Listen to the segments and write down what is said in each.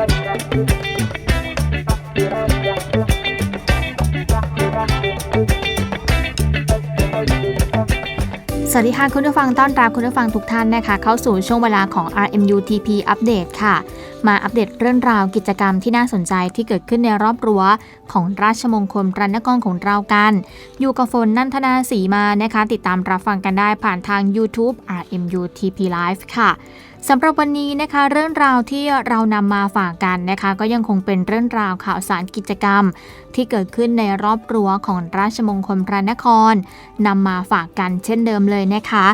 สวัสดีค่ะคุณผู้ฟังต้อนรับคุณผู้ฟังทุกท่านนะคะ เข้าสู่ช่วงเวลาของ RMUTP อัปเดตค่ะ มาอัปเดตเรื่องราวกิจกรรมที่น่าสนใจที่เกิดขึ้นในรอบรั้วของราชมงคลพระนครของเรากัน อยู่กับฝนนันทนาสีมานะคะ ติดตามรับฟังกันได้ผ่านทาง YouTube RMUTP Live ค่ะ สำหรับวันนี้นะคะเรื่องราวที่เรานำมาฝากกันนะคะ ก็ยังคงเป็นเรื่องราวข่าวสารกิจกรรม ที่เกิดขึ้นในรอบรั้วของราชมงคลพระนครนำมาฝากกันเช่นเดิมเลยนะคะ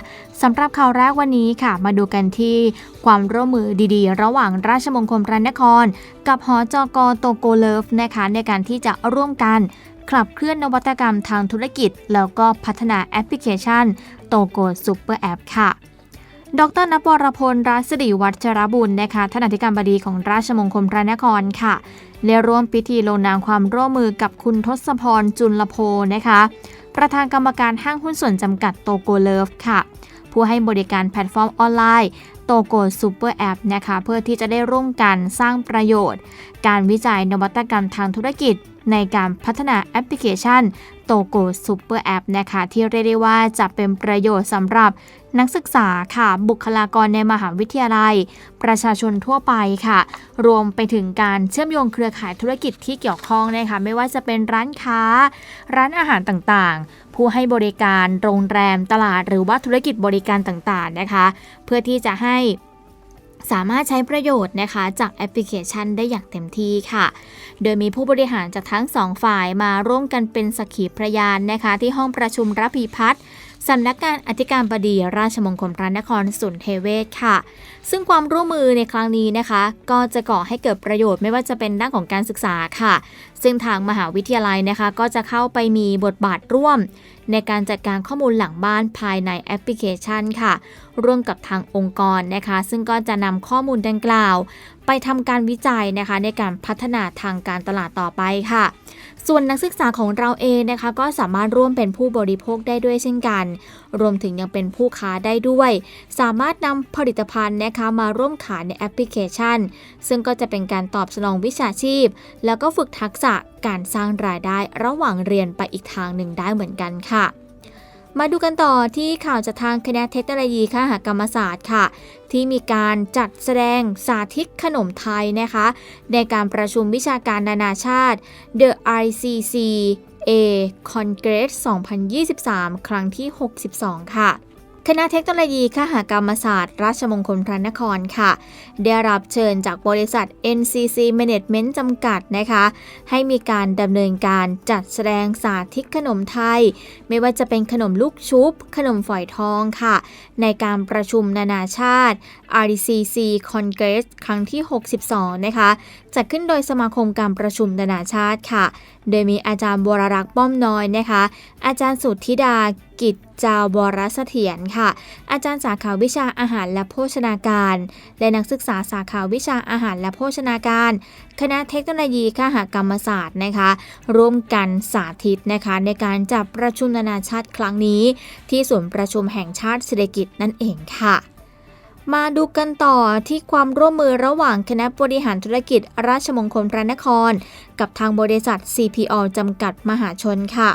สำหรับข่าวแรกวันนี้ค่ะ มาดูกันที่ความร่วมมือดีๆ ระหว่างราชมงคลพระนคร กับหอจกโตโกเลิฟนะคะ ในการที่จะร่วมกันขับเคลื่อนนวัตกรรมทางธุรกิจ แล้วก็พัฒนาแอปพลิเคชันโตโกซูเปอร์แอปค่ะ ดรนภวรพลรัศดีวัชรบุญนะคะท่านอธิการบดีของราชมงคลพระนครค่ะได้ร่วมพิธีลงนามความร่วมมือกับคุณทศพรจุลโพนะคะ ประธานกรรมการห้างหุ้นส่วนจำกัดโตโกเลิฟค่ะ ผู้ให้บริการแพลตฟอร์มออนไลน์โตโกซูเปอร์แอปนะคะเพื่อที่จะได้ร่วมกันสร้างประโยชน์ การวิจัยนวัตกรรมทางธุรกิจ ในการพัฒนาแอปพลิเคชันโตโกซูเปอร์แอปนะคะที่เรียกได้ว่าจะเป็นประโยชน์สำหรับนักศึกษาค่ะ บุคลากรในมหาวิทยาลัย ประชาชนทั่วไปค่ะ รวมไปถึงการเชื่อมโยงเครือข่ายธุรกิจที่เกี่ยวข้องนะคะไม่ว่าจะเป็นร้านค้า ร้านอาหารต่างๆ ผู้ให้บริการโรงแรมตลาดหรือว่าธุรกิจบริการต่างๆนะคะ เพื่อที่จะให้สามารถใช้ประโยชน์นะคะจากแอปพลิเคชันได้อย่างเต็มที่ค่ะ โดยมีผู้บริหารจากทั้งสองฝ่ายมาร่วมกันเป็นสักขีพยานนะคะ ที่ห้องประชุมรับพีพัฒน์ สำนักงานอธิการบดีราชมงคลพระนครสุนเทเวศค่ะ ซึ่งความร่วมมือในครั้งนี้นะคะ ก็จะก่อให้เกิดประโยชน์ไม่ว่าจะเป็นด้านของการศึกษาค่ะ ซึ่งทางมหาวิทยาลัยนะคะ ก็จะเข้าไปมีบทบาทร่วม ในการจัดการข้อมูลหลังบ้านภายในแอปพลิเคชันค่ะ ร่วมกับทางองค์กรนะคะ ซึ่งก็จะนำข้อมูลดังกล่าว ไปทำการวิจัยนะคะในการพัฒนาทางการตลาดต่อไปค่ะ ส่วนนักศึกษาของเราเองนะคะ ก็สามารถร่วมเป็นผู้บริโภคได้ด้วยเช่นกัน รวมถึงยังเป็นผู้ค้าได้ด้วย สามารถนำผลิตภัณฑ์นะคะมาร่วมขายในแอปพลิเคชัน ซึ่งก็จะเป็นการตอบสนองวิชาชีพ แล้วก็ฝึกทักษะการสร้างรายได้ระหว่างเรียนไปอีกทางหนึ่งได้เหมือนกันค่ะ มาดูกันต่อที่ข่าวจากทางคณะเทคโนโลยีคหกรรมศาสตร์ค่ะ ที่มีการจัดแสดงสาธิตขนมไทยนะคะ ในการประชุมวิชาการนานาชาติ The ICC A Congress 2023 ครั้งที่ 62 ค่ะ คณะเทคโนโลยีคหกรรมศาสตร์ ราชมงคลพระนครค่ะ ได้รับเชิญจากบริษัท NCC Management จำกัดนะคะ ให้มีการดำเนินการจัดแสดงสาธิตขนมไทย ไม่ว่าจะเป็นขนมลูกชุบ ขนมฝอยทองค่ะ ในการประชุมนานาชาติ RCC Congress ครั้งที่ 62 นะคะ จัดขึ้นโดยสมาคมการประชุมนานาชาติค่ะ โดยมีอาจารย์บวรรักษ์ป้อมน้อยนะคะ อาจารย์สุทธิดากิจจาวรเสถียรค่ะ อาจารย์สาขาวิชาอาหารและโภชนาการ และนักศึกษาสาขาวิชาอาหารและโภชนาการ คณะเทคโนโลยีคหกรรมศาสตร์นะคะ ร่วมกันสาธิตนะคะ ในการจัดประชุมนานาชาติครั้งนี้ ที่ศูนย์ประชุมแห่งชาติเศรษฐกิจนั่นเองค่ะ มาดูกันต่อที่ความร่วมมือระหว่างคณะบริหารธุรกิจ ราชมงคลพระนคร กับทางบริษัท CPO จำกัดมหาชนค่ะ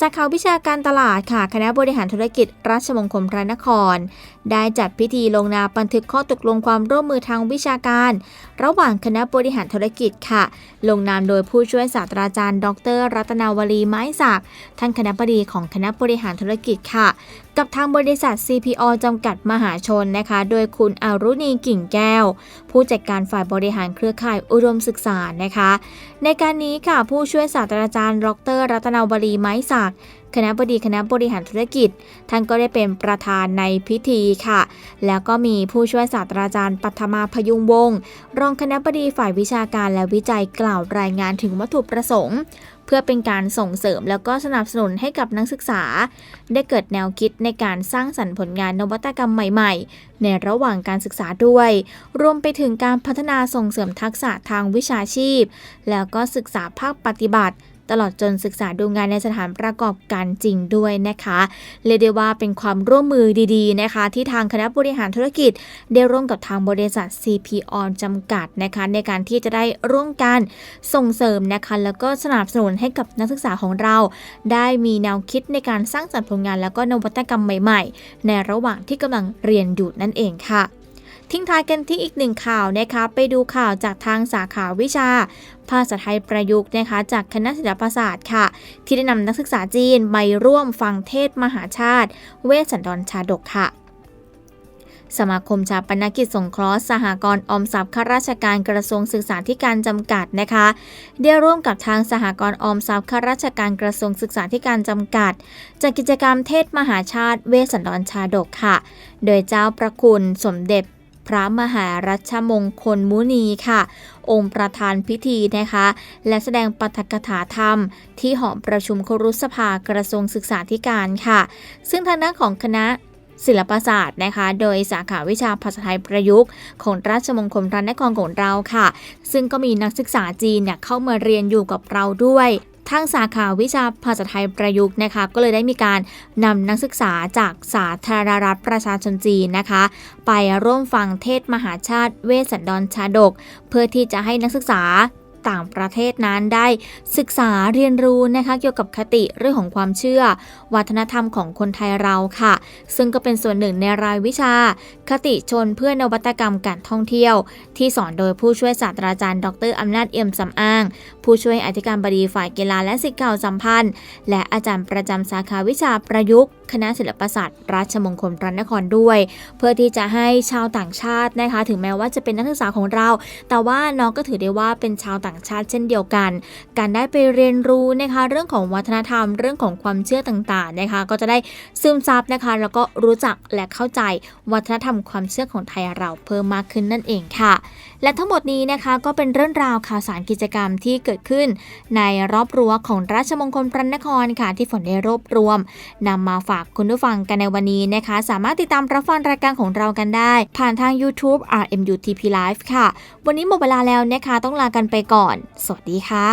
สาขาวิชาการตลาดค่ะ คณะบริหารธุรกิจ ราชมงคลพระนคร ได้จัดพิธีลงนามบันทึกข้อตกลงความร่วมมือทางวิชาการ ระหว่างคณะบริหารธุรกิจค่ะ ลงนามโดยผู้ช่วยศาสตราจารย์ ดร รัตนาวลีไม้ศักดิ์ท่านคณะบดีของคณะบริหารธุรกิจค่ะ กับทางบริษัท CPO จำกัดมหาชนนะคะ โดยคุณอารุณีกิ่งแก้ว ผู้จัดการฝ่ายบริหารเครือข่ายอุดมศึกษานะคะ ในการนี้ค่ะผู้ช่วยศาสตราจารย์ ดร รัตนาวลีไม้ศักดิ์ คณะบดีคณะบริหารธุรกิจ ท่านก็ได้เป็นประธานในพิธีค่ะ แล้วก็มีผู้ช่วยศาสตราจารย์ปัทมาพยุงวงศ์รองคณะบดีฝ่ายวิชาการและวิจัยกล่าวรายงานถึงวัตถุประสงค์ เพื่อเป็นการส่งเสริมแล้วก็สนับสนุนให้กับนักศึกษา ได้เกิดแนวคิดในการสร้างสรรค์ผลงานนวัตกรรมใหม่ ๆ ในระหว่างการศึกษาด้วย รวมไปถึงการพัฒนาส่งเสริมทักษะทางวิชาชีพ แล้วก็ศึกษาภาคปฏิบัติ ตลอดจนศึกษาดูงานในสถานประกอบการจริงด้วยนะคะเรียกได้ว่าเป็นความร่วมมือดีๆนะคะ ที่ทางคณะบริหารธุรกิจ ได้ร่วมกับทางบริษัท CP On จำกัดนะคะในการที่จะได้ร่วมกันส่งเสริมนะคะแล้วก็สนับสนุนให้กับนักศึกษาของเรา ได้มีแนวคิดในการสร้างสรรค์ผลงาน แล้วก็นวัตกรรมใหม่ ๆ ในระหว่างที่กำลังเรียนอยู่นั่นเองค่ะ ทิ้งท้ายกันที่อีกหนึ่งข่าวนะคะไปดูข่าวจากทางสาขาวิชา ภาษาไทยประยุกต์นะคะจากคณะศิลปศาสตร์ค่ะ ที่ได้นำนักศึกษาจีนไปร่วมฟังเทศมหาชาติ เวสสันดรชาดกค่ะสมาคมชาปนกิจสงเคราะห์สหกรณ์ออมทรัพย์ข้าราชการกระทรวงศึกษาธิการจำกัดนะคะได้ร่วมกับทางสหกรณ์ออมทรัพย์ข้าราชการกระทรวงศึกษาธิการจำกัดจัดกิจกรรมเทศมหาชาติเวสันดรชาดกค่ะ โดยเจ้าประคุณสมเด็จ พระมหารัชมงคลมุนีค่ะ องค์ประธานพิธีนะคะ และแสดงปาฐกถาธรรม ที่หอประชุมครุสภากระทรวงศึกษาธิการค่ะ ซึ่งทางด้านของคณะศิลปศาสตร์นะคะ โดยสาขาวิชาภาษาไทยประยุกต์ ของราชมงคลพระนครของเราค่ะ ซึ่งก็มีนักศึกษาจีนเนี่ยเข้ามาเรียนอยู่กับเราด้วย ทางสาขาวิชาภาษาไทยประยุกต์นะคะก็เลยได้มีการนำนักศึกษาจากสาธารณรัฐประชาชนจีนนะคะ ไปร่วมฟังเทศมหาชาติเวสสันดรชาดก เพื่อที่จะให้นักศึกษา ต่างประเทศนั้นได้ ศึกษาเรียนรู้นะคะเกี่ยวกับคติเรื่องของความเชื่อ วัฒนธรรมของคนไทยเราค่ะ ซึ่งก็เป็นส่วนหนึ่งในรายวิชา คติชนเพื่อนวัตกรรมการท่องเที่ยว ที่สอนโดยผู้ช่วยศาสตราจารย์ ดรอำนาจเอี่ยมสำอาง ผู้ช่วยอธิการบดีฝ่ายกีฬาและสิทธิเก่าสัมพันธ์ และอาจารย์ประจำสาขาวิชาประยุกต์ คณะศิลปศาสตร์ ราชมงคลพระนครด้วย เพื่อที่จะให้ชาวต่างชาตินะคะ ถึงแม้ว่าจะเป็นนักศึกษาของเรา แต่ว่าน้องก็ถือได้ว่าเป็นชาวต่างชาติเช่นเดียวกัน การได้ไปเรียนรู้นะคะเรื่องของวัฒนธรรมเรื่องของความเชื่อต่างๆนะคะ ก็จะได้ซึมซับนะคะ แล้วก็รู้จักและเข้าใจวัฒนธรรมความเชื่อของไทยเราเพิ่มมากขึ้นนั่นเองค่ะ และทั้งหมดนี้นะคะก็เป็นเรื่องราวข่าวสารกิจกรรมที่เกิดขึ้น ในรอบรั้วของราชมงคลพระนครค่ะที่ฝนได้รวบรวมนำมาฝากากคุณผู้ฟังกันในวันนี้นะคะ สามารถติดตามรับฟังรายการของเรากันได้ ผ่านทาง YouTube RMUTP Live ค่ะ วันนี้หมดเวลาแล้วนะคะ ต้องลากันไปก่อน สวัสดีค่ะ